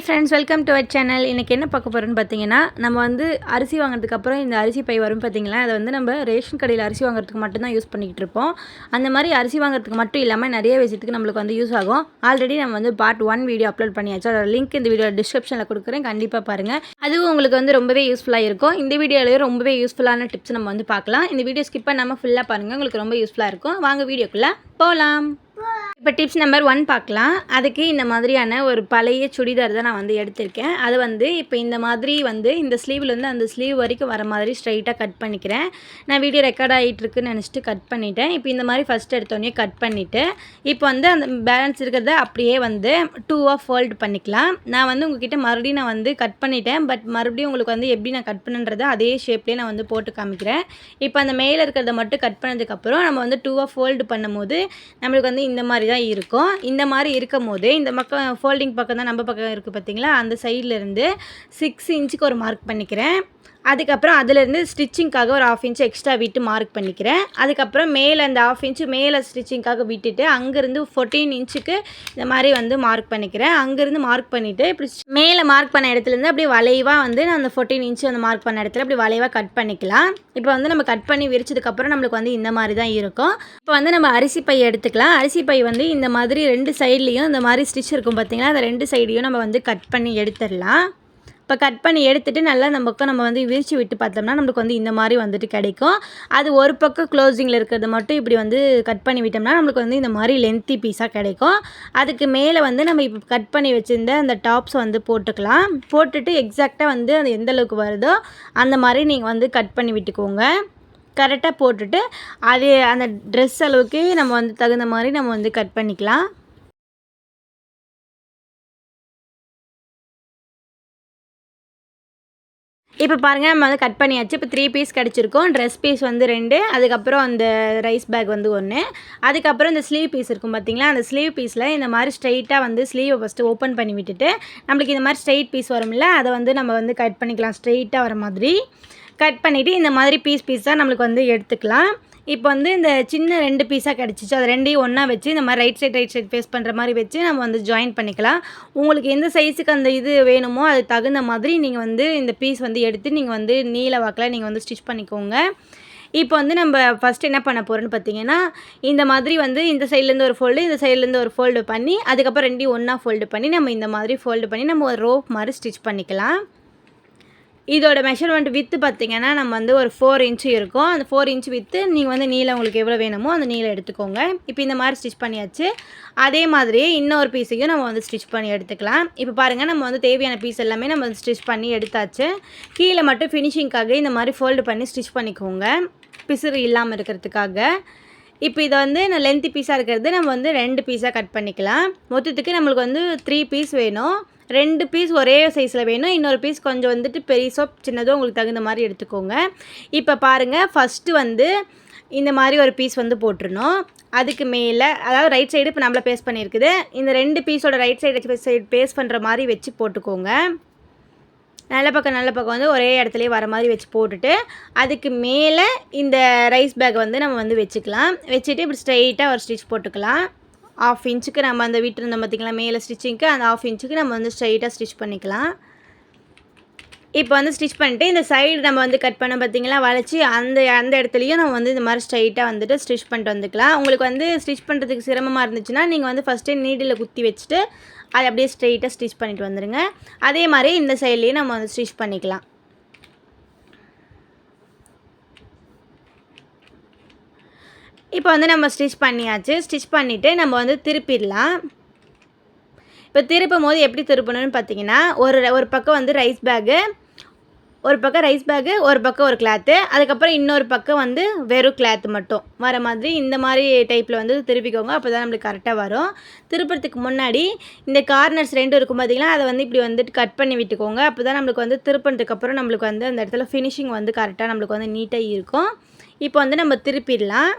Hi friends welcome to our channel இன்றைக்கி என்ன பார்க்க போகிறோன்னு பார்த்தீங்கன்னா நம்ம வந்து அரிசி வாங்குறதுக்கு அப்புறம் இந்த அரிசி பை வரும் பார்த்தீங்களா? அதை வந்து நம்ம ரேஷன் கடையில் அரிசி வாங்குறதுக்கு மட்டும்தான் யூஸ் பண்ணிக்கிட்டு இருப்போம். அந்த மாதிரி அரிசி வாங்குறதுக்கு மட்டும் இல்லாமல் நிறைய விஷயத்துக்கு நம்மளுக்கு வந்து யூஸ் ஆகும். ஆல்ரெடி நம்ம வந்து பார்ட் ஒன் வீடியோ அப்லோட் பண்ணியாச்சு. அதோட லிங்க் இந்த வீடியோ டிஸ்கிரிப்ஷனில் கொடுக்குறேன். கண்டிப்பாக பாருங்கள் அதுவும் உங்களுக்கு வந்து ரொம்பவே யூஸ்ஃபுல்லாக இருக்கும். இந்த வீடியோலேயே ரொம்பவே யூஸ்ஃபுல்லான டிப்ஸ் நம்ம வந்து பார்க்கலாம். இந்த வீடியோ ஸ்கிப் பண்ணாமல் ஃபுல்லாக பாருங்கள் உங்களுக்கு ரொம்ப யூஸ்ஃபுல்லாக இருக்கும். வாங்க வீடியோக்குள்ளே போகலாம் இப்போ டிப்ஸ் நம்பர் ஒன் பார்க்கலாம். அதுக்கு இந்த மாதிரியான ஒரு பழைய சுடிதார் தான் நான் வந்து எடுத்திருக்கேன். அது வந்து இப்போ இந்த மாதிரி வந்து இந்த ஸ்லீவில் வந்து அந்த ஸ்லீவ் வரைக்கும் வர மாதிரி ஸ்ட்ரைட்டாக கட் பண்ணிக்கிறேன். நான் வீடியோ ரெக்கார்ட் ஆகிட்டு இருக்குன்னு நினச்சிட்டு கட் பண்ணிட்டேன். இப்போ இந்த மாதிரி ஃபஸ்ட் எடுத்தோடனே கட் பண்ணிவிட்டு இப்போ வந்து அந்த பேலன்ஸ் இருக்கிறத அப்படியே வந்து டூவாக ஃபோல்டு பண்ணிக்கலாம். நான் வந்து உங்ககிட்ட மறுபடியும் நான் வந்து கட் பண்ணிட்டேன். பட் மறுபடியும் உங்களுக்கு வந்து எப்படி நான் கட் பண்ணுன்றதை அதே ஷேப்லேயே நான் வந்து போட்டு காமிக்கிறேன். இப்போ அந்த மேலே இருக்கிறத மட்டும் கட் பண்ணதுக்கப்புறம் நம்ம வந்து டூவாக ஃபோல்டு பண்ணும்போது நம்மளுக்கு வந்து இந்த மாதிரி தான் இருக்கும். இந்த மாதிரி இருக்கும் போது இந்த பக்கம் ஃபோல்டிங் பக்கம் தான் நம்ம பக்கம் இருக்குது பார்த்தீங்களா? அந்த சைடில் இருந்து சிக்ஸ் இன்ச்சுக்கு ஒரு மார்க் பண்ணிக்கிறேன். அதுக்கப்புறம் அதுலேருந்து ஸ்டிச்சிங்க்காக ஒரு ஆஃப் இன்ச்சு எக்ஸ்ட்ரா விட்டு மார்க் பண்ணிக்கிறேன். அதுக்கப்புறம் மேலே அந்த ஆஃப் இன்ச்சு மேலே ஸ்டிச்சிங்க்காக விட்டுட்டு அங்கேருந்து ஃபோர்டீன் இன்ச்சுக்கு இந்த மாதிரி வந்து மார்க் பண்ணிக்கிறேன். அங்கேருந்து மார்க் பண்ணிவிட்டு இப்படி மேலே மார்க் பண்ண இடத்துலேருந்து அப்படியே வளைவாக வந்து நான் அந்த ஃபோர்டீன் இன்ச்சு அந்த மார்க் பண்ண இடத்துல அப்படி வளைவாக கட் பண்ணிக்கலாம். இப்போ வந்து நம்ம கட் பண்ணி விரிச்சதுக்கப்புறம் நம்மளுக்கு வந்து இந்த மாதிரி தான் இருக்கும். இப்போ வந்து நம்ம அரிசி பை எடுத்துக்கலாம். அரிசி பை வந்து இந்த மாதிரி ரெண்டு சைட்லேயும் இந்த மாதிரி ஸ்டிச் இருக்கும் பார்த்திங்கன்னா அந்த ரெண்டு சைடையும் நம்ம வந்து கட் பண்ணி எடுத்துடலாம். இப்போ கட் பண்ணி எடுத்துகிட்டு நல்லா நம்ம பக்கம் நம்ம வந்து விரித்து விட்டு பார்த்தோம்னா நம்மளுக்கு வந்து இந்த மாதிரி வந்துட்டு கிடைக்கும். அது ஒரு பக்கம் க்ளோசிங்கில் இருக்கிறத மட்டும் இப்படி வந்து கட் பண்ணி விட்டோம்னா நம்மளுக்கு வந்து இந்த மாதிரி லென்த்தி பீஸாக கிடைக்கும். அதுக்கு மேலே வந்து நம்ம இப்போ கட் பண்ணி வச்சுருந்த அந்த டாப்ஸ் வந்து போட்டுக்கலாம். போட்டுட்டு எக்ஸாக்டாக வந்து அது எந்த அளவுக்கு வருதோ அந்த மாதிரி நீங்கள் வந்து கட் பண்ணி விட்டுக்கோங்க. கரெக்டாக போட்டுட்டு அது அந்த ட்ரெஸ் அளவுக்கு நம்ம வந்து தகுந்த மாதிரி நம்ம வந்து கட் பண்ணிக்கலாம். இப்போ பாருங்கள் நம்ம வந்து கட் பண்ணியாச்சு. இப்போ த்ரீ பீஸ் கிடச்சிருக்கோம். ட்ரெஸ் பீஸ் வந்து ரெண்டு அதுக்கப்புறம் அந்த ரைஸ் பேக் வந்து ஒன்று அதுக்கப்புறம் இந்த ஸ்லீவ் பீஸ் இருக்கும் பார்த்தீங்களா அந்த ஸ்லீவ் பீஸில் இந்த மாதிரி ஸ்ட்ரைட்டாக வந்து ஸ்லீவை ஃபஸ்ட்டு ஓப்பன் பண்ணி விட்டுட்டு நம்மளுக்கு இந்த மாதிரி ஸ்ட்ரைட் பீஸ் வரும்ல அதை வந்து நம்ம வந்து கட் பண்ணிக்கலாம். ஸ்ட்ரைட்டாக வர மாதிரி. கட் பண்ணிவிட்டு இந்த மாதிரி பீஸ் பீஸாக நம்மளுக்கு வந்து எடுத்துக்கலாம். இப்போ வந்து இந்த சின்ன ரெண்டு பீஸாக கிடச்சிச்சு. அது ரெண்டையும் ஒன்றா வச்சு இந்த மாதிரி right side right side face பண்ணுற மாதிரி வச்சு நம்ம வந்து ஜாயின் பண்ணிக்கலாம். உங்களுக்கு எந்த சைஸுக்கு அந்த இது வேணுமோ அது தகுந்த மாதிரி நீங்கள் வந்து இந்த பீஸ் வந்து எடுத்து நீங்கள் வந்து நீல வாக்கில் நீங்கள் வந்து ஸ்டிச் பண்ணிக்கோங்க. இப்போ வந்து நம்ம ஃபஸ்ட் என்ன பண்ண போகிறோன்னு பார்த்தீங்கன்னா இந்த மாதிரி வந்து இந்த சைட்லேருந்து ஒரு ஃபோல்டு இந்த சைட்லேருந்து ஒரு ஃபோல்டு பண்ணி அதுக்கப்புறம் ரெண்டையும் ஒன்றா ஃபோல்டு பண்ணி நம்ம இந்த மாதிரி ஃபோல்டு பண்ணி நம்ம ஒரு ரோப் மாதிரி ஸ்டிச் பண்ணிக்கலாம். இதோட மெஷர்மெண்ட் வித்து பார்த்திங்கன்னா நம்ம வந்து ஒரு ஃபோர் இன்ச்சு இருக்கும். அந்த ஃபோர் இன்ச் வித்து நீங்கள் வந்து நீளம் உங்களுக்கு எவ்வளோ வேணுமோ அந்த நீளம் எடுத்துக்கோங்க. இப்போ இந்த மாதிரி ஸ்டிச் பண்ணியாச்சு. அதே மாதிரியே இன்னொரு பீஸையும் நம்ம வந்து ஸ்டிச் பண்ணி எடுத்துக்கலாம். இப்போ பாருங்கள் நம்ம வந்து தேவையான பீஸ் எல்லாமே நம்ம வந்து ஸ்டிச் பண்ணி எடுத்தாச்சு. கீழே மட்டும் ஃபினிஷிங்காக இந்த மாதிரி ஃபோல்டு பண்ணி ஸ்டிச் பண்ணிக்கோங்க. பிசுறு இல்லாமல் இருக்கிறதுக்காக. இப்போ இதை வந்து நான் லென்த்து பீஸாக இருக்கிறது நம்ம வந்து ரெண்டு பீஸாக கட் பண்ணிக்கலாம். மொத்தத்துக்கு நம்மளுக்கு வந்து த்ரீ பீஸ் வேணும். ரெண்டு பீஸ் ஒரே சைஸில் வேணும். இன்னொரு பீஸ் கொஞ்சம் வந்துட்டு பெருசோ சின்னதோ உங்களுக்கு தகுந்த மாதிரி எடுத்துக்கோங்க. இப்போ பாருங்கள் ஃபஸ்ட்டு வந்து இந்த மாதிரி ஒரு பீஸ் வந்து போட்டுருணும் அதுக்கு மேலே அதாவது ரைட் சைடு இப்போ நம்மளை பேஸ்ட் பண்ணியிருக்குது இந்த ரெண்டு பீஸோட ரைட் சைடு சைடு பேஸ்ட் பண்ணுற மாதிரி வச்சு போட்டுக்கோங்க. நல்ல பக்கம் நல்ல பக்கம் வந்து ஒரே இடத்துலையே வர மாதிரி வச்சு போட்டுட்டு அதுக்கு மேலே இந்த ரைஸ் பேக் வந்து நம்ம வந்து வச்சுக்கலாம். வச்சுட்டு இப்படி ஸ்ட்ரைட்டாக ஒரு ஸ்டிச் போட்டுக்கலாம். ஆஃப் இன்ச்சுக்கு நம்ம அந்த விட்டுருந்தோம் பார்த்திங்களா மேலே ஸ்டிச்சிங்க்கு அந்த ஆஃப் இன்ச்சுக்கு நம்ம வந்து ஸ்ட்ரைட்டாக ஸ்டிச் பண்ணிக்கலாம். இப்போ வந்து ஸ்டிச் பண்ணிட்டு இந்த சைடு நம்ம வந்து கட் பண்ண பார்த்திங்களா வளைச்சி அந்த அந்த இடத்துலையும் நம்ம வந்து இந்த மாதிரி ஸ்ட்ரைட்டாக வந்துட்டு ஸ்டிச் பண்ணிட்டு வந்துக்கலாம். உங்களுக்கு வந்து ஸ்டிச் பண்ணுறதுக்கு சிரமமாக இருந்துச்சுன்னா நீங்கள் வந்து ஃபஸ்ட்டே நீடில் குத்தி வச்சுட்டு அதை அப்படியே ஸ்ட்ரைட்டாக ஸ்டிச் பண்ணிட்டு வந்துடுங்க அதே மாதிரி இந்த சைட்லேயும் நம்ம வந்து ஸ்டிச் பண்ணிக்கலாம். இப்போ வந்து நம்ம ஸ்டிச் பண்ணியாச்சு. ஸ்டிச் பண்ணிவிட்டு நம்ம வந்து திருப்பிடலாம். இப்போ திருப்பும் போது எப்படி திருப்பணும்னு பார்த்தீங்கன்னா ஒரு ஒரு பக்கம் வந்து ரைஸ் பேக்கு ஒரு பக்கம் ரைஸ் பேக்கு ஒரு பக்கம் ஒரு கிளாத்து அதுக்கப்புறம் இன்னொரு பக்கம் வந்து வெறும் கிளாத்து மட்டும். வர மாதிரி இந்த மாதிரி டைப்பில் வந்து திருப்பிக்கோங்க. அப்போ தான் நம்மளுக்கு கரெக்டாக வரும். திருப்புறதுக்கு முன்னாடி இந்த கார்னர்ஸ் ரெண்டும் இருக்கும் பார்த்தீங்களா அதை வந்து இப்படி வந்துட்டு கட் பண்ணி விட்டுக்கோங்க. அப்போ தான் நம்மளுக்கு வந்து திருப்பினதுக்கப்புறம் நம்மளுக்கு வந்து அந்த இடத்துல ஃபினிஷிங் வந்து கரெக்டாக நம்மளுக்கு வந்து நீட்டாக இருக்கும். இப்போ வந்து நம்ம திருப்பிடலாம்.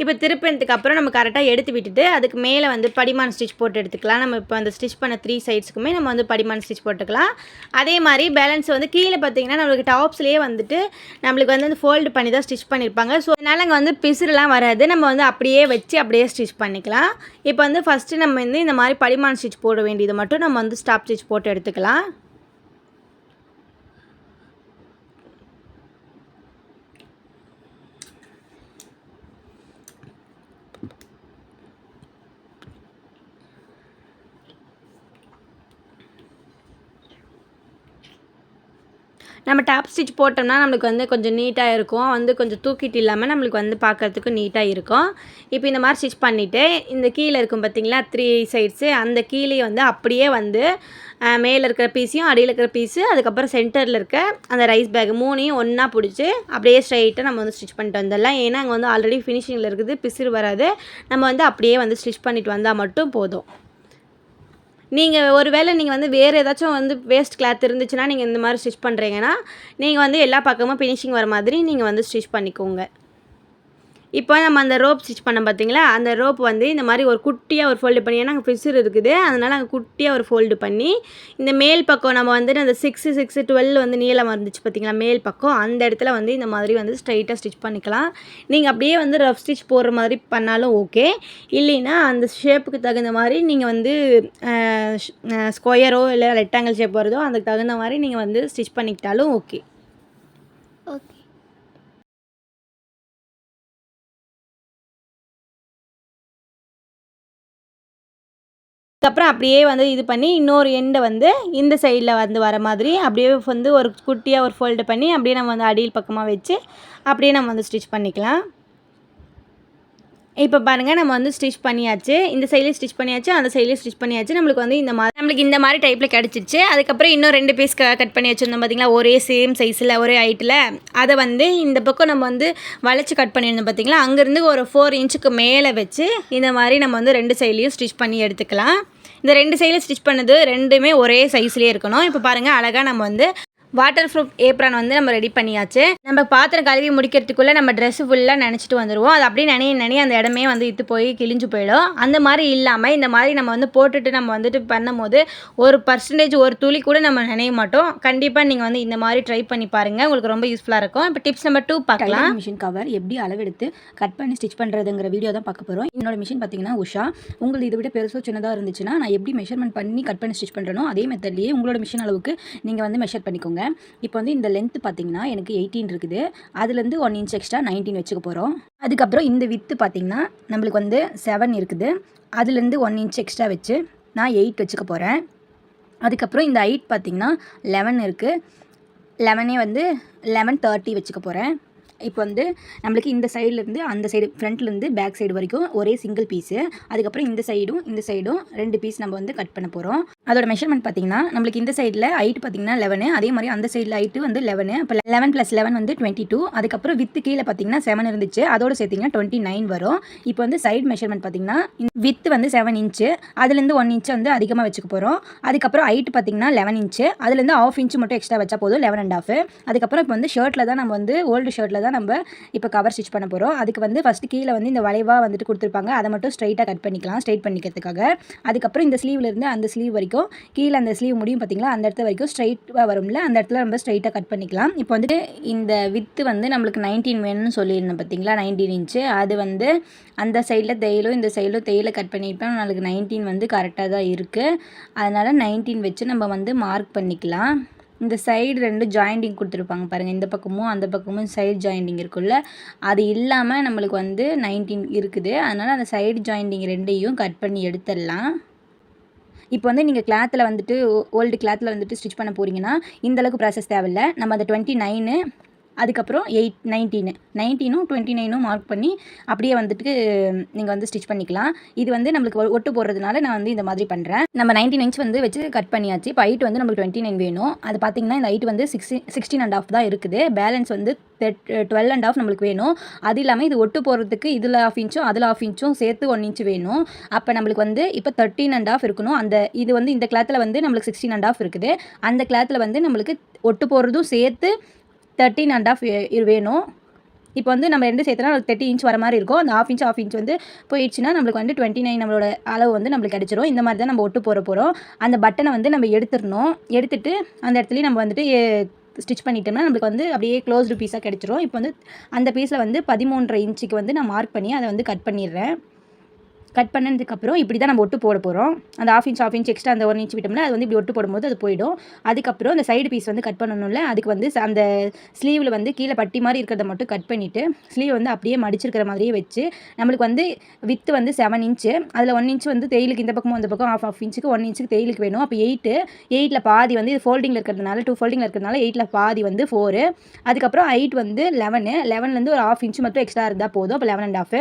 இப்போ திருப்பினதுக்கு அப்புறம் நம்ம கரெக்டாக எடுத்து விட்டுட்டு அதுக்கு மேலே வந்து படிமான ஸ்டிச் போட்டு எடுத்துக்கலாம். நம்ம இப்போ அந்த ஸ்டிச் பண்ண த்ரீ சைட்ஸ்க்குமே நம்ம வந்து படிமான ஸ்டிச் போட்டுக்கலாம். அதே மாதிரி பேலன்ஸ் வந்து கீழே பார்த்தீங்கன்னா நம்மளுக்கு டாப்ஸ்லேயே வந்துட்டு நம்மளுக்கு வந்து ஃபோல்டு பண்ணி தான் ஸ்டிச் பண்ணியிருப்பாங்க. ஸோ அதனால் அங்கே வந்து பிசுறுலாம் வராது. நம்ம வந்து அப்படியே வச்சு அப்படியே ஸ்டிச் பண்ணிக்கலாம். இப்போ வந்து ஃபஸ்ட்டு நம்ம வந்து இந்த மாதிரி படிமான ஸ்டிச் போட வேண்டியது மட்டும் நம்ம வந்து ஸ்டாப் ஸ்டிச் போட்டு எடுத்துக்கலாம். நம்ம டாப் ஸ்டிச் போட்டோம்னா நம்மளுக்கு வந்து கொஞ்சம் நீட்டாக இருக்கும். வந்து கொஞ்சம் தூக்கிட்டு இல்லாமல் நம்மளுக்கு வந்து பார்க்குறதுக்கு நீட்டாக இருக்கும். இப்போ இந்த மாதிரி ஸ்டிச் பண்ணிவிட்டு இந்த கீழே இருக்கும் பார்த்தீங்களா த்ரீ சைட்ஸு அந்த கீழே வந்து அப்படியே வந்து மேலே இருக்கிற பீஸையும் அடியில் இருக்கிற பீஸு அதுக்கப்புறம் சென்டரில் இருக்க அந்த ரைஸ் பேக் மூணையும் ஒன்றா பிடிச்சி அப்படியே ஸ்ட்ரைட்டாக நம்ம வந்து ஸ்டிச் பண்ணிட்டு வந்துடலாம். ஏன்னா அங்கே வந்து ஆல்ரெடி ஃபினிஷிங்கில் இருக்குது பிசிறு வராது. நம்ம வந்து அப்படியே வந்து ஸ்டிச் பண்ணிட்டு வந்தால் மட்டும் போதும். நீங்கள் ஒருவேளை நீங்கள் வந்து வேறு ஏதாச்சும் வந்து வேஸ்ட் கிளாத் இருந்துச்சுன்னா நீங்கள் இந்த மாதிரி ஸ்டிச் பண்ணுறீங்கன்னா நீங்கள் வந்து எல்லா பக்கமும் ஃபினிஷிங் வர மாதிரி நீங்கள் வந்து ஸ்டிச் பண்ணிக்கோங்க. இப்போ நம்ம அந்த ரோப் ஸ்டிச் பண்ண பார்த்தீங்களா? அந்த ரோப் வந்து இந்த மாதிரி ஒரு குட்டியாக ஒரு ஃபோல்டு பண்ணி ஏன்னா அங்கே ஃபிஷர் இருக்குது. அதனால் அங்கே குட்டியாக ஒரு ஃபோல்டு பண்ணி இந்த மேல் பக்கம் நம்ம வந்து அந்த சிக்ஸு சிக்ஸு டுவெல் வந்து நீளம் இருந்துச்சு பார்த்தீங்களா? மேல் பக்கம். அந்த இடத்துல வந்து இந்த மாதிரி வந்து ஸ்ட்ரைட்டாக ஸ்டிச் பண்ணிக்கலாம். நீங்கள் அப்படியே வந்து ரஃப் ஸ்டிச் போடுற மாதிரி பண்ணாலும் ஓகே இல்லைன்னா அந்த ஷேப்புக்கு தகுந்த மாதிரி நீங்கள் வந்து ஸ்கொயரோ இல்லை ரெக்டாங்கிள் ஷேப் வருதோ அதுக்கு தகுந்த மாதிரி நீங்கள் வந்து ஸ்டிச் பண்ணிக்கிட்டாலும் ஓகே ஓகே அதுக்கப்புறம் அப்படியே வந்து இது பண்ணி இன்னொரு எண்டை வந்து இந்த சைடில் வந்து வர மாதிரி அப்படியே வந்து ஒரு குட்டியாக ஒரு ஃபோல்டு பண்ணி அப்படியே நம்ம வந்து அடியில் பக்கமாக வச்சு அப்படியே நம்ம வந்து ஸ்டிச் பண்ணிக்கலாம். இப்போ பாருங்கள் நம்ம வந்து ஸ்டிச் பண்ணியாச்சு. இந்த சைட்லேயும் ஸ்டிச் பண்ணியாச்சு அந்த சைட்லேயும் ஸ்டிச் பண்ணியாச்சு. நம்மளுக்கு வந்து இந்த மாதிரி நம்மளுக்கு இந்த மாதிரி டைப்பில் கிடச்சிருச்சு. அதுக்கப்புறம் இன்னும் ரெண்டு பீஸ் கட் பண்ணி வச்சுருந்தோம் பார்த்தீங்களா ஒரே சேம் சைஸில் ஒரே ஹைட்டில் அதை வந்து இந்த பக்கம் நம்ம வந்து வளைச்சி கட் பண்ணியிருந்தோம் பார்த்தீங்களா அங்கேருந்து ஒரு ஃபோர் இன்ச்சுக்கு மேலே வச்சு இந்த மாதிரி நம்ம வந்து ரெண்டு சைட்லேயும் ஸ்டிச் பண்ணி எடுத்துக்கலாம். இந்த ரெண்டு சைடில் ஸ்டிச் பண்ணது ரெண்டுமே ஒரே சைஸ்லேயே இருக்கணும். இப்போ பாருங்கள் அழகாக நம்ம வந்து வாட்டர் ப்ரூஃப் ஏப்ரான் வந்து நம்ம ரெடி பண்ணியாச்சு. நம்ம பாத்திரம் கழுவி முடிக்கிறதுக்குள்ளே நம்ம ட்ரெஸ் ஃபுல்லாக நினச்சிட்டு வந்துடுவோம் அது அப்படியே நினைய நினைய அந்த இடமே வந்து இத்து போய் கிழிஞ்சு போயிடும். அந்த மாதிரி இல்லாமல் இந்த மாதிரி நம்ம வந்து போட்டுட்டு நம்ம வந்துட்டு பண்ணும்போது ஒரு பர்சன்டேஜ் ஒரு துளி கூட நம்ம நினைய மாட்டோம். கண்டிப்பாக நீங்கள் வந்து இந்த மாதிரி ட்ரை பண்ணி பாருங்கள் உங்களுக்கு ரொம்ப யூஸ்ஃபுல்லாக இருக்கும். இப்போ டிப்ஸ் நம்பர் டூ பார்க்கலாம். மிஷின் கவர் எப்படி அளவெடுத்து கட் பண்ணி ஸ்டிச் பண்ணுறதுங்கிற வீடியோ தான் பார்க்க போகிறோம் என்னோட மிஷின் பார்த்தீங்கன்னா உஷா. உங்களுக்கு இதை விட பெருசோ சின்னதாக இருந்துச்சுன்னா நான் எப்படி மெஷர்மெண்ட் பண்ணி கட் பண்ணி ஸ்டிச் பண்ணுறனோ அதே மெத்தட்லேயே உங்களோட மிஷின் அளவுக்கு நீங்கள் வந்து மெஷர் பண்ணிக்கோங்க. இப்போ வந்து இந்த லென்த்து பார்த்தீங்கன்னா எனக்கு எயிட்டீன் இருக்குது. அதுலேருந்து ஒன் இன்ச் எக்ஸ்ட்ரா நைன்டீன் வச்சுக்க போகிறோம் அதுக்கப்புறம் இந்த வித்து பார்த்தீங்கன்னா நம்மளுக்கு வந்து செவன் இருக்குது. அதுலேருந்து ஒன் இன்ச் எக்ஸ்ட்ரா வச்சு நான் எயிட் வச்சுக்க போகிறேன் அதுக்கப்புறம் இந்த ஹைட் பார்த்திங்கன்னா லெவன் இருக்குது லெவனே வந்து லெவன் தேர்ட்டி வச்சுக்க போகிறேன் இப்போ வந்து நம்மளுக்கு இந்த சைட்லேருந்து அந்த சைடு ஃப்ரண்ட்லேருந்து பேக் சைடு வரைக்கும் ஒரே சிங்கிள் பீஸு அதுக்கப்புறம் இந்த சைடும் இந்த சைடும் ரெண்டு பீஸ் நம்ம வந்து கட் பண்ண போகிறோம் அதோட மெஷர்மெண்ட் பார்த்தீங்கன்னா நம்மளுக்கு இந்த சைடில் ஹைட் பார்த்தீங்கன்னா லெவனு அதே மாதிரி அந்த சைடில் ஹைட்டு வந்து லெவனு இப்போ லெவன் ப்ளஸ் லெவன் வந்து டுவெண்ட்டி டூ அதுக்கப்புறம் வித்து கீழே பார்த்தீங்கன்னா செவன் இருந்துச்சு. அதோட சேர்த்திங்கன்னா டுவெண்ட்டி நைன் வரும். இப்போ வந்து சைடு மெஷர்மெண்ட் பார்த்தீங்கன்னா வித்து வந்து செவன் இன்ச்சு அதுலேருந்து ஒன் இன்ச்சு வந்து அதிகமாக வச்சுக்க போகிறோம் அதுக்கப்புறம் ஹைட் பார்த்தீங்கன்னா லெவன் இன்ச்சு அதுலேருந்து ஆஃப் இன்ச்சு மட்டும் எக்ஸ்ட்ரா வச்சா போதும் லெவன் அண்ட் ஆஃப் அதுக்கப்புறம் இப்போ வந்து ஷர்ட்டில் தான் நம்ம வந்து ஓல்டு ஷர்ட்டில் தான் நம்ம இப்போ கவர் ஸ்டிச் பண்ண போகிறோம் அதுக்கு வந்து ஃபஸ்ட்டு கீழே வந்து இந்த வளைவாக வந்துட்டு கொடுத்துருப்பாங்க. அதை மட்டும் ஸ்ட்ரைட்டாக கட் பண்ணிக்கலாம். ஸ்ட்ரைட் பண்ணிக்கிறதுக்காக. அதுக்கப்புறம் இந்த ஸ்லீவ்லேருந்து அந்த ஸ்லீவ் வரைக்கும் கீழே அந்த ஸ்லீவ் முடியும் பார்த்தீங்களா அந்த இடத்து வரைக்கும் ஸ்ட்ரைட்டாக வரும்ல. அந்த இடத்துல நம்ம ஸ்ட்ரைட்டாக கட் பண்ணிக்கலாம். இப்போ வந்துட்டு இந்த வித்து வந்து நம்மளுக்கு நைன்டீன் வேணும்னு சொல்லியிருந்தேன் பார்த்தீங்களா நைன்டீன் இன்ச்சு அது வந்து அந்த சைடில் தையலும் இந்த சைடில் தையில கட் பண்ணியிருப்பேன். நம்மளுக்கு நைன்டீன் வந்து கரெக்டாக தான் இருக்குது அதனால் நைன்டீன் வச்சு நம்ம வந்து மார்க் பண்ணிக்கலாம். இந்த சைடு ரெண்டு ஜாயிண்டிங் கொடுத்துருப்பாங்க பாருங்கள் இந்த பக்கமும் அந்த பக்கமும் சைடு ஜாயிண்டிங் இருக்குல்ல. அது இல்லாமல் நம்மளுக்கு வந்து நைன்டீன் இருக்குது. அதனால் அந்த சைடு ஜாயிண்டிங் ரெண்டையும் கட் பண்ணி எடுத்துடலாம். இப்போ வந்து நீங்கள் கிளாத்தில் வந்துட்டு ஓல்டு கிளாத்தில் வந்துட்டு ஸ்டிச் பண்ண போகிறீங்கன்னா இந்த அளவுக்கு ப்ராசஸ் தேவையில்லை. நம்ம அந்த டுவெண்ட்டி நைனு அதுக்கப்புறம் எயிட் நைன்டீனு நைன்டீனும் டுவெண்ட்டி நைனும் மார்க் பண்ணி அப்படியே வந்துட்டு நீங்கள் வந்து ஸ்டிச் பண்ணிக்கலாம். இது வந்து நம்மளுக்கு ஒட்டு போடுறதுனால நான் வந்து இந்த மாதிரி பண்ணுறேன் நம்ம நைன்டீன் இன்ச் வந்து வச்சு கட் பண்ணியாச்சு. இப்போ ஹைட் வந்து நம்மளுக்கு டுவெண்ட்டி நைன் வேணும். அது பார்த்தீங்கன்னா இந்த ஹைட் வந்து சிக்ஸ்டி சிக்ஸ்டீன் அண்ட் ஆஃப் தான் இருக்குது. பேலன்ஸ் வந்து டுவெல் அண்ட் ஆஃப் நம்மளுக்கு வேணும். அது இல்லாமல் இது ஒட்டு போடுறதுக்கு இதில் ஆஃப் இன்ச்சும் அதில் ஆஃப் இன்ச்சும் சேர்த்து ஒன் இன்ச்சு வேணும். அப்போ நம்மளுக்கு வந்து இப்போ தேர்ட்டீன் அண்ட் ஆஃப் இருக்கணும். அந்த இது வந்து இந்த கிளாத்தில் வந்து நம்மளுக்கு சிக்ஸ்டீன் அண்ட் ஆஃப் இருக்குது. அந்த கிளாத்தில் வந்து நம்மளுக்கு ஒட்டு போடுறதும் சேர்த்து தேர்ட்டின் அண்ட் ஆஃப் வேணும். இப்போ வந்து நம்ம ரெண்டு சேர்த்துனா ஒரு தேர்ட்டி இன்ச் வர மாதிரி இருக்கும். அந்த ஆஃப் இன்ச் ஆஃப் இன்ச் வந்து போயிடுச்சுன்னா நம்மளுக்கு வந்து டுவெண்ட்டி நைன் நம்மளோட அளவு வந்து நம்மளுக்கு கிடச்சிரும். இந்த மாதிரி தான் நம்ம ஒட்டு போகிற போகிறோம் அந்த பட்டனை வந்து நம்ம எடுத்துடணும். எடுத்துட்டு அந்த இடத்துலையும் நம்ம வந்துட்டு ஸ்டிச் பண்ணிட்டோம்னா நம்மளுக்கு வந்து அப்படியே க்ளோஸ்டு பீஸாக கிடச்சிரும். இப்போ வந்து அந்த பீஸில் வந்து பதிமூன்றரை இன்ச்சுக்கு வந்து நான் மார்க் பண்ணி அதை வந்து கட் பண்ணிடுறேன். கட் பண்ணதுக்கப்புறம் இப்படி தான் நம்ம ஒட்டு போட போகிறோம் அந்த half inch half inch extra அந்த ஒன் இன்ச் விட்டோம்னா அது வந்து இப்படி ஒட்டு போடும்போது அது போயிடும். அதுக்கப்புறம் அந்த சைடு பீஸ் வந்து கட் பண்ணணும்ல அதுக்கு வந்து அந்த ஸ்லீவில் வந்து கீழே பட்டி மாதிரி இருக்கிறத மட்டும் கட் பண்ணிவிட்டு ஸ்லீவ் வந்து அப்படியே மடிச்சிருக்கிற மாதிரியே வச்சு நம்மளுக்கு வந்து வித்து வந்து செவன் இன்ச்சு அதில் ஒன் இன்ச் வந்து தேயிலுக்கு இந்த பக்கமும் அந்த பக்கம் ஆஃப் ஆஃப் இன்ச்சுக்கு ஒன் இன்ச்சுக்கு தேயிலுக்கு வேணும். அப்போ எயிட்டு எயிட்டில் பாதி வந்து இது ஃபோல்டிங்கில் இருக்கிறதுனால டூ ஃபோல்டிங்கில் இருக்கிறதுனால எயிட்டில் பாதி வந்து ஃபோரு அதுக்கப்புறம் ஹைட் வந்து லெவனு லெவன்லேருந்து ஒரு ஆஃப் இன்ச்சு மட்டும் எக்ஸ்ட்ரா இருந்தால் போதும். அப்போ லெவன் அண்ட் ஆஃப்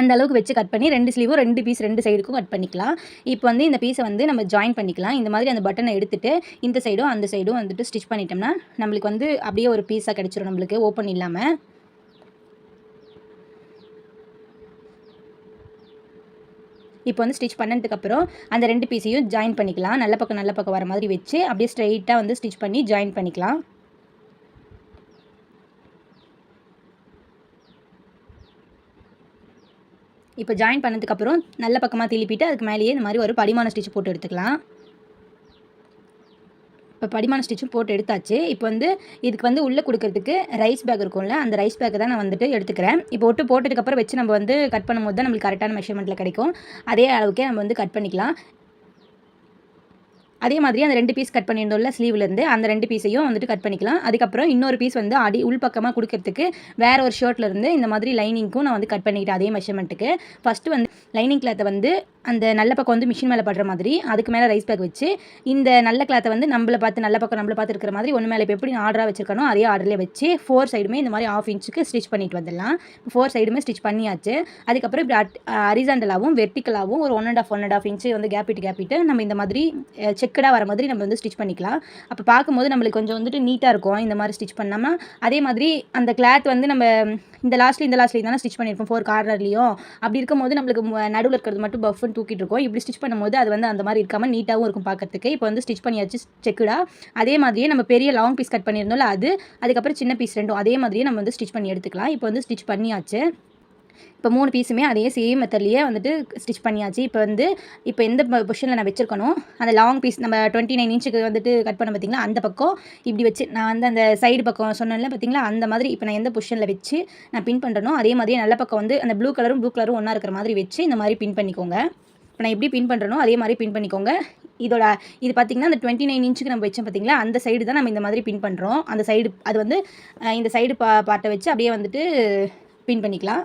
அந்த அளவுக்கு வச்சு கட் பண்ணி ரெண்டு ஸ்லீவும் ரெண்டு பீஸ் ரெண்டு சைடுக்கும் கட் பண்ணிக்கலாம். இப்போ வந்து இந்த பீஸை வந்து நம்ம ஜாயின் பண்ணிக்கலாம். இந்த மாதிரி அந்த பட்டனை எடுத்துகிட்டு இந்த சைடும் அந்த சைடும் வந்துட்டு ஸ்டிச் பண்ணிட்டோம்னா நம்மளுக்கு வந்து அப்படியே ஒரு பீஸாக கிடச்சிரும். நம்மளுக்கு ஓப்பன் இல்லாமல் இப்போ வந்து ஸ்டிச் பண்ணதுக்கப்புறம் அந்த ரெண்டு பீஸையும் ஜாயின் பண்ணிக்கலாம். நல்ல பக்கம் நல்ல பக்கம் வர மாதிரி வச்சு அப்படியே ஸ்ட்ரைட்டாக வந்து ஸ்டிச் பண்ணி ஜாயின் பண்ணிக்கலாம். இப்போ ஜாயின் பண்ணதுக்கப்புறம் நல்ல பக்கமாக திருப்பிட்டு அதுக்கு மேலேயே இந்த மாதிரி ஒரு படிமான ஸ்டிச் போட்டு எடுத்துக்கலாம். இப்போ படிமான ஸ்டிச்சும் போட்டு எடுத்தாச்சு. இப்போ வந்து இதுக்கு வந்து உள்ளே கொடுக்கறதுக்கு ரைஸ் பேக் இருக்கும்ல அந்த ரைஸ் பேக்கை தான் நான் வந்துட்டு எடுத்துக்கிறேன். இப்போ ஒட்டு போட்டதுக்கப்புறம் வச்சு நம்ம வந்து கட் பண்ணும்போது தான் நம்மளுக்கு கரெக்டான மெஷர்மெண்ட்டில் கிடைக்கும். அதே அளவுக்கே நம்ம வந்து கட் பண்ணிக்கலாம். அதே மாதிரி அந்த ரெண்டு பீஸ் கட் பண்ணியிருந்தோம்ல ஸ்லீவ்லேருந்து அந்த ரெண்டு பீஸையும் வந்துட்டு கட் பண்ணிக்கலாம். அதுக்கப்புறம் இன்னொரு பீஸ் வந்து அடி உள்பக்கமாக கொடுக்கறதுக்கு வேற ஒரு ஷர்ட்லேருந்து இந்த மாதிரி லைனிங்க்கும் நான் வந்து கட் பண்ணிக்கிட்டேன் அதே மெஷர்மெண்ட்டுக்கு ஃபஸ்ட்டு வந்து லைனிங் கிளாத்தை வந்து அந்த நல்ல பக்கம் வந்து மிஷின் மேலே படுற மாதிரி அதுக்கு மேலே ரைஸ் பேக் வச்சு இந்த நல்ல கிளாத்தை வந்து நம்மளை பார்த்து நல்ல பக்கம் நம்மளை பார்த்து இருக்கிற மாதிரி ஒன்று மேலே இப்போ எப்படி ஆர்டராக வச்சிருக்கணும் அதே ஆர்டர்லேயே வச்சு ஃபோர் சைடுமே இந்த மாதிரி ஆஃப் இன்ச்சுக்கு ஸ்டிச் பண்ணிட்டு வந்துடலாம். ஃபோர் சைடுமே ஸ்டிச் பண்ணியாச்சு. அதுக்கப்புறம் இப்படி அரிசாண்டலாகவும் வெர்டிக்கலாகவும் ஒரு one and half one and half inch வந்து கேப் இட்டு கேப் இட்டு நம்ம இந்த மாதிரி செக் செக்கடாக வர மாதிரி நம்ம வந்து ஸ்டிச் பண்ணிக்கலாம். அப்போ பார்க்கும்போது நம்மளுக்கு கொஞ்சம் வந்துட்டு நீட்டாக இருக்கும். இந்த மாதிரி ஸ்டிச் பண்ணாமல் அதே மாதிரி அந்த கிளாத் வந்து நம்ம இந்த லாஸ்ட்ல இந்த லாஸ்ட்லேயும் தானே ஸ்டிச் பண்ணியிருப்போம் ஃபோர் கார்னர்லேயும் அப்படி இருக்கும்போது நம்மளுக்கு நடுவில் இருக்கிறது மட்டும் பஃப்னு தூக்கிட்டு இருக்கோம். இப்படி ஸ்டிச் பண்ணும்போது அது வந்து அந்த மாதிரி இருக்காமல் நீட்டாகவும் இருக்கும் பார்க்கறதுக்கு. இப்போ வந்து ஸ்டிச் பண்ணியாச்சு செக்குடா அதே மாதிரியே நம்ம பெரிய லாங் பீஸ் கட் பண்ணியிருந்தோம்ல அது அதுக்கப்புறம் சின்ன பீஸ் ரெண்டும் அதே மாதிரியே நம்ம வந்து ஸ்டிச் பண்ணி எடுத்துக்கலாம். இப்போ வந்து ஸ்டிச் பண்ணியாச்சு. இப்போ மூணு பீஸுமே அதே சேம் மெத்தட்லேயே வந்துட்டு ஸ்டிச் பண்ணியாச்சு. இப்போ வந்து இப்போ எந்த பொஷனில் நான் வச்சுருக்கணும் அந்த லாங் பீஸ் நம்ம டுவெண்ட்டி நைன் இன்ச்சுக்கு வந்துட்டு கட் பண்ண பார்த்தீங்களா அந்த பக்கம் இப்படி வச்சு நான் வந்து அந்த சைடு பக்கம் சொன்னேன்ல பார்த்தீங்களா அந்த மாதிரி இப்போ நான் எந்த பொஷனில் வச்சு நான் பின் பண்ணுறனோ அதே மாதிரியே நல்ல பக்கம் வந்து அந்த ப்ளூ கலரும் ப்ளூ கலரும் ஒன்றா இருக்கிற மாதிரி வச்சு இந்த மாதிரி பின் பண்ணிக்கோங்க. இப்போ நான் எப்படி பின் பண்ணுறனோ அதே மாதிரி பின் பண்ணிக்கோங்க. இதோட இது பார்த்தீங்கன்னா அந்த டுவெண்ட்டி நைன் இன்ச்சுக்கு நம்ம வச்சோம் பார்த்திங்களா அந்த சைடு தான் நம்ம இந்த மாதிரி பின் பண்ணுறோம் அந்த சைடு அது வந்து இந்த சைடு பா பார்ட்டை வச்சு அப்படியே வந்துட்டு பின் பண்ணிக்கலாம்.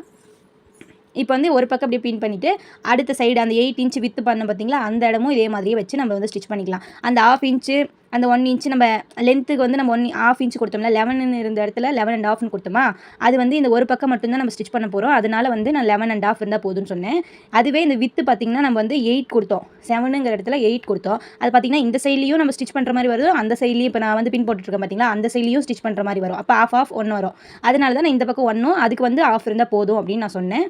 இப்போ வந்து ஒரு பக்கம் அப்படியே பின் பண்ணிவிட்டு அடுத்த சைடு அந்த எயிட் இன்ச்சு வித்து பண்ண பார்த்தீங்களா அந்த இடமும் இதே மாதிரியே வச்சு நம்ம வந்து ஸ்டிச் பண்ணிக்கலாம். அந்த ஆஃப் இன்ச்சு அந்த ஒன் இன்ச்சு நம்ம லென்த்துக்கு வந்து நம்ம ஒன் ஆஃப் இன்ச் கொடுத்தோம்ல லெவன் இருந்த இடத்துல லெவன் அண்ட் ஆஃப்னு கொடுத்தோமா? அது வந்து இந்த ஒரு பக்கம் மட்டும்தான் நம்ம ஸ்டிச் பண்ண போகிறோம் அதனால வந்து நான் லெவன் அண்ட் ஆஃப் இருந்தால் போதும்னு சொன்னேன். அதுவே இந்த வித்து பார்த்தீங்கன்னா நம்ம வந்து எயிட் கொடுத்தோம். செவனுங்கிற இடத்துல எயிட் கொடுத்தோம். அது பார்த்தீங்கன்னா இந்த சைட்லேயும் நம்ம ஸ்டிச் பண்ணுற மாதிரி வரும் அந்த சைட்லேயும் இப்போ நான் வந்து பின் போட்டுருக்கேன் பார்த்தீங்களா அந்த சைட்லேயும் ஸ்டிச் பண்ணுற மாதிரி வரும். அப்போ ஆஃப் ஆஃப் ஒன்று வரும். அதனால தான் நான் இந்த பக்கம் ஒன்றும் அதுக்கு வந்து ஆஃப் இருந்தால் போதும் அப்படின்னு நான் சொன்னேன்.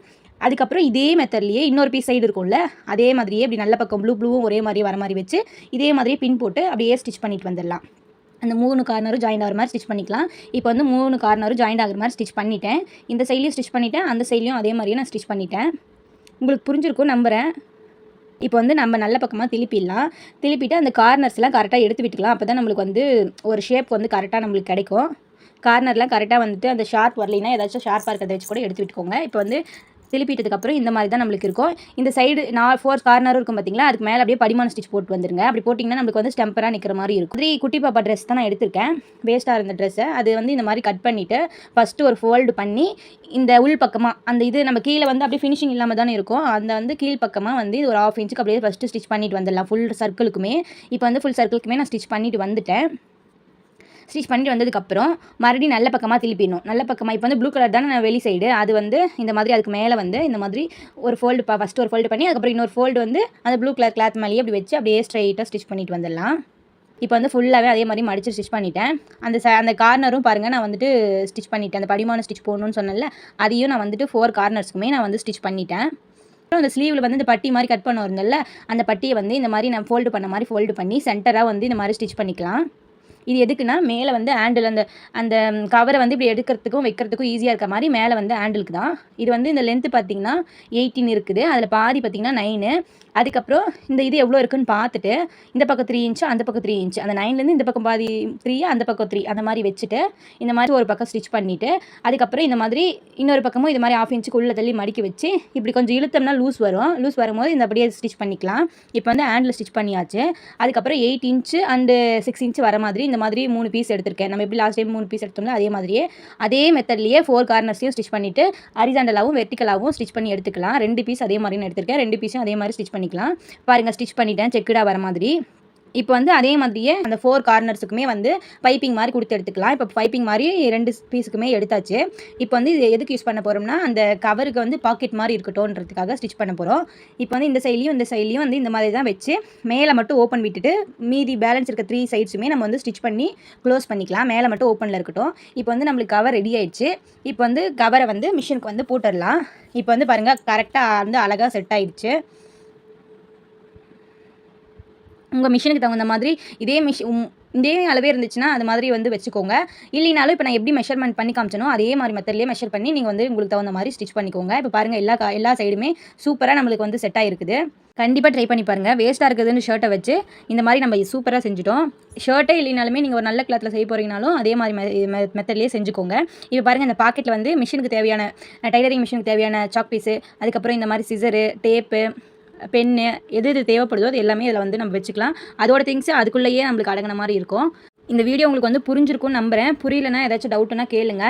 அதுக்கப்புறம் இதே மெத்தட்லேயே இன்னொரு பீஸ் சைடு இருக்கும்ல அதே மாதிரியே இப்படி நல்ல பக்கம் ப்ளூ ப்ளூவும் ஒரே மாதிரி வர மாதிரி வச்சு இதே மாதிரியே பின் போட்டு அப்படியே ஸ்டிச் பண்ணி பண்ணிட்டு வந்துடலாம். அந்த மூணு கார்னரும் ஜாயின் ஆகிற மாதிரி ஸ்டிச் பண்ணிக்கலாம். இப்போ வந்து மூணு கார்னரும் ஜாயின் ஆகிற மாதிரி ஸ்டிச் பண்ணிட்டேன். இந்த சைட்லேயும் ஸ்டிச் பண்ணிட்டேன். அந்த சைட்லேயும் அதே மாதிரியே நான் ஸ்டிச் பண்ணிட்டேன். உங்களுக்கு புரிஞ்சிருக்கும் நம்புகிறேன் இப்போ வந்து நம்ம நல்ல பக்கமாக திருப்பிடலாம். திருப்பிட்டு அந்த கார்னர்ஸ்லாம் கரெக்டாக எடுத்து விட்டுக்கலாம். அப்போ தான் நம்மளுக்கு வந்து ஒரு ஷேப் வந்து கரெக்டாக நம்மளுக்கு கிடைக்கும். கார்னர்லாம் கரெக்டாக வந்துட்டு அந்த ஷார்ப் வரலைன்னா ஏதாச்சும் ஷார்ப்பாக இருக்கிறத வச்சு கூட எடுத்து விட்டுக்கோங்க. இப்போ வந்து திருப்பிட்டதுக்கப்புறம் இந்த மாதிரி தான் நம்மளுக்கு இருக்கும். இந்த சைடு நான் ஃபோர் கார்னரும் இருக்கும் பார்த்தீங்களா அதுக்கு மேலே அப்படியே படிமான ஸ்டிச் போட்டு வந்துருங்க. அப்படி போட்டிங்கன்னா நம்மளுக்கு வந்து ஸ்டெம்பராக நிற்கிற மாதிரி இருக்கும். மாதிரி குட்டி பாப்பா ட்ரெஸ் தான் நான் எடுத்திருக்கேன். வேஸ்ட்டாக இருந்த ட்ரெஸ்ஸை அது வந்து இந்த மாதிரி கட் பண்ணிவிட்டு ஃபஸ்ட்டு ஒரு ஃபோல்டு பண்ணி இந்த உள் பக்கமாக அந்த இது நம்ம கீழே வந்து அப்படியே ஃபினிஷிங் இல்லாமல் தானே இருக்கும். அந்த வந்து கீழ் பக்கமாக வந்து இது ஒரு ஆஃப் இன்ச்சுக்கு அப்படியே ஃபஸ்ட்டு ஸ்டிச் பண்ணிட்டு வந்துடலாம். ஃபுல் சர்க்கிளுக்குமே இப்போ வந்து ஃபுல் சர்க்கிளுக்குமே நான் ஸ்டிச் பண்ணிட்டு வந்துட்டேன். ஸ்டிச் பண்ணிட்டு வந்ததுக்கப்புறம் மறுபடியும் நல்ல பக்கமாக திருப்பிடணும். நல்ல பக்கமாக இப்போ வந்து ப்ளூ கலர் தானே வெளி சைடு அது வந்து இந்த மாதிரி அதுக்கு மேலே வந்து இந்த மாதிரி ஒரு ஃபோல்டு பா ஃபஸ்ட்டு ஒரு ஃபோல்டு பண்ணி அதுக்கப்புறம் இன்னொரு ஃபோல்டு வந்து அந்த ப்ளூ கலர் கிளாத் மேலேயே அப்படி வச்சு அப்படியே ஸ்ட்ரைட்டாக ஸ்டிச் பண்ணிட்டு வந்துடலாம். இப்போ வந்து ஃபுல்லாகவே அதே மாதிரி மடித்து ஸ்டிச் பண்ணிட்டேன். அந்த ச அந்த கார்னரும் பாருங்கள் நான் வந்துட்டு ஸ்டிச் பண்ணிட்டேன். அந்த படிமான ஸ்டிச் போடணும்னு சொன்னேன்ல அதையும் நான் வந்துட்டு ஃபோர் கார்னர்ஸ்க்குமே நான் வந்து ஸ்டிச் பண்ணிட்டேன். அப்புறம் அந்த ஸ்லீவில் வந்து இந்த பட்டி மாதிரி கட் பண்ண இருந்தல்ல அந்த பட்டியை வந்து இந்த மாதிரி நான் ஃபோல்டு பண்ண மாதிரி ஃபோல்டு பண்ணி சென்டராக வந்து இந்த மாதிரி ஸ்டிச் பண்ணிக்கலாம். இது எதுக்குன்னா மேலே வந்து ஹேண்டில் அந்த அந்த கவரை வந்து இப்படி எடுக்கிறதுக்கும் வைக்கிறதுக்கும் ஈஸியாக இருக்க மாதிரி மேலே வந்து ஹேண்டிலுக்கு தான். இது வந்து இந்த லென்த்து பார்த்தீங்கன்னா எயிட்டீன் இருக்குது. அதில் பாதி பார்த்தீங்கன்னா நைனு அதுக்கப்புறம் இந்த இது எவ்வளோ இருக்குன்னு பார்த்துட்டு இந்த பக்கம் த்ரீ இன்ச்சு அந்த பக்கம் த்ரீ இன்ச் அந்த நைன்லேருந்து இந்த பக்கம் பாதி த்ரீ அந்த பக்கம் த்ரீ அந்த மாதிரி வச்சுட்டு இந்த மாதிரி ஒரு பக்கம் ஸ்டிச் பண்ணிவிட்டு அதுக்கப்புறம் இந்த மாதிரி இன்னொரு பக்கமும் இது மாதிரி ஆஃப் இன்ச்சுக்கு உள்ளே தள்ளி மடிக்கி வச்சு இப்படி கொஞ்சம் இழுத்தோம்னா லூஸ் வரும். லூஸ் வரும்போது இந்த அப்படியே ஸ்டிச் பண்ணிக்கலாம். இப்போ வந்து ஹேண்டில் ஸ்டிச் பண்ணியாச்சு. அதுக்கப்புறம் eight inch and six inch வர மாதிரி இந்த மாதிரி மூணு பீஸ் எடுத்திருக்கேன். நம்ம எப்படி லாஸ்ட் டைம் மூணு பீஸ் எடுத்தோம்ல அதே மாதிரியே. அதே மெத்தட்லேயே ஃபோர் கார்னர்ஸையும் ஸ்டிச் பண்ணிவிட்டு ஹரிசாண்டலாகவும் வெர்டிக்கலாகவும் ஸ்டிச் பண்ணி எடுத்துக்கலாம். ரெண்டு பீஸ் அதே மாதிரி எடுத்திருக்கேன். ரெண்டு பீஸும் அதே மாதிரி ஸ்டிச் பண்ணி பண்ணிக்கலாம். பாருங்கள் ஸ்டிச் பண்ணிட்டேன் செக்குடாக வர மாதிரி. இப்போ வந்து அதே மாதிரியே அந்த ஃபோர் கார்னர்ஸுக்குமே வந்து பைப்பிங் மாதிரி கொடுத்து எடுத்துக்கலாம். இப்போ பைப்பிங் மாதிரி ரெண்டு பீஸுக்குமே எடுத்தாச்சு. இப்போ வந்து இது எதுக்கு யூஸ் பண்ண போகிறோம்னா அந்த கவருக்கு வந்து பாக்கெட் மாதிரி இருக்கட்டும்ன்றதுக்காக ஸ்டிச் பண்ண போகிறோம் இப்போ வந்து இந்த சைட்லேயும் இந்த சைட்லேயும் வந்து இந்த மாதிரி தான் வச்சு மேலே மட்டும் ஓப்பன் விட்டுட்டு மீதி பேலன்ஸ் இருக்க த்ரீ சைட்ஸுமே நம்ம வந்து ஸ்டிச் பண்ணி க்ளோஸ் பண்ணிக்கலாம். மேலே மட்டும் ஓப்பனில் இருக்கட்டும். இப்போ வந்து நம்மளுக்கு கவர் ரெடி ஆயிடுச்சு. இப்போ வந்து கவரை வந்து மிஷினுக்கு வந்து போட்டுடலாம். இப்போ வந்து பாருங்கள் கரெக்டாக வந்து அழகாக செட் ஆயிடுச்சு. உங்கள் மிஷினுக்கு தகுந்த மாதிரி இதே மிஷின் இதே அளவே இருந்துச்சுன்னா அது மாதிரி வந்து வச்சுக்கோங்க. இல்லைனாலும் இப்போ நான் எப்படி மெஷர்மெண்ட் பண்ணி காமிச்சனோ அதே மாதிரி மெத்தட்லேயே மெஷர் பண்ணி நீங்கள் வந்து உங்களுக்கு தகுந்த மாதிரி ஸ்டிச் பண்ணிக்கோங்க. இப்போ பாருங்கள் எல்லா எல்லா சைடுமே சூப்பராக நம்மளுக்கு வந்து செட் ஆகிருக்குது கண்டிப்பாக ட்ரை பண்ணி பாருங்கள் வேஸ்ட்டாக இருக்குதுன்னு ஷர்ட்டை வச்சு இந்த மாதிரி நம்ம சூப்பராக செஞ்சுட்டோம். ஷர்ட்டே இல்லைனாலுமே நீங்கள் ஒரு நல்ல கிளாத்தில் செய்ய போகிறீங்கனாலும் அதே மாதிரி மெத்தட்லேயே செஞ்சுக்கோங்க. இப்போ பாருங்கள் இந்த பாக்கெட்டில் வந்து மிஷினுக்கு தேவையான டைலரிங் மிஷினுக்கு தேவையான சாக் பீஸு அதுக்கப்புறம் இந்த மாதிரி சிசரு டேப்பு பென்னு எது எது தேவைப்படுதோ அது எல்லாமே இதில் வந்து நம்ம வச்சுக்கலாம். அதோட திங்ஸ் அதுக்குள்ளேயே நம்மளுக்கு அடங்கின மாதிரி இருக்கும். இந்த வீடியோ உங்களுக்கு வந்து புரிஞ்சிருக்கும்னு நம்புகிறேன் புரியலனா ஏதாச்சும் டவுட்டுனா கேளுங்க.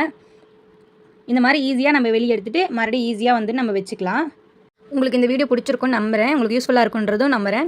இந்த மாதிரி ஈஸியாக நம்ம வெளியே எடுத்துகிட்டு மறுபடியும் ஈஸியாக வந்து நம்ம வச்சுக்கலாம். உங்களுக்கு இந்த வீடியோ பிடிச்சிருக்குன்னு நம்புகிறேன் உங்களுக்கு யூஸ்ஃபுல்லாக இருக்குன்றதும் நம்புகிறேன்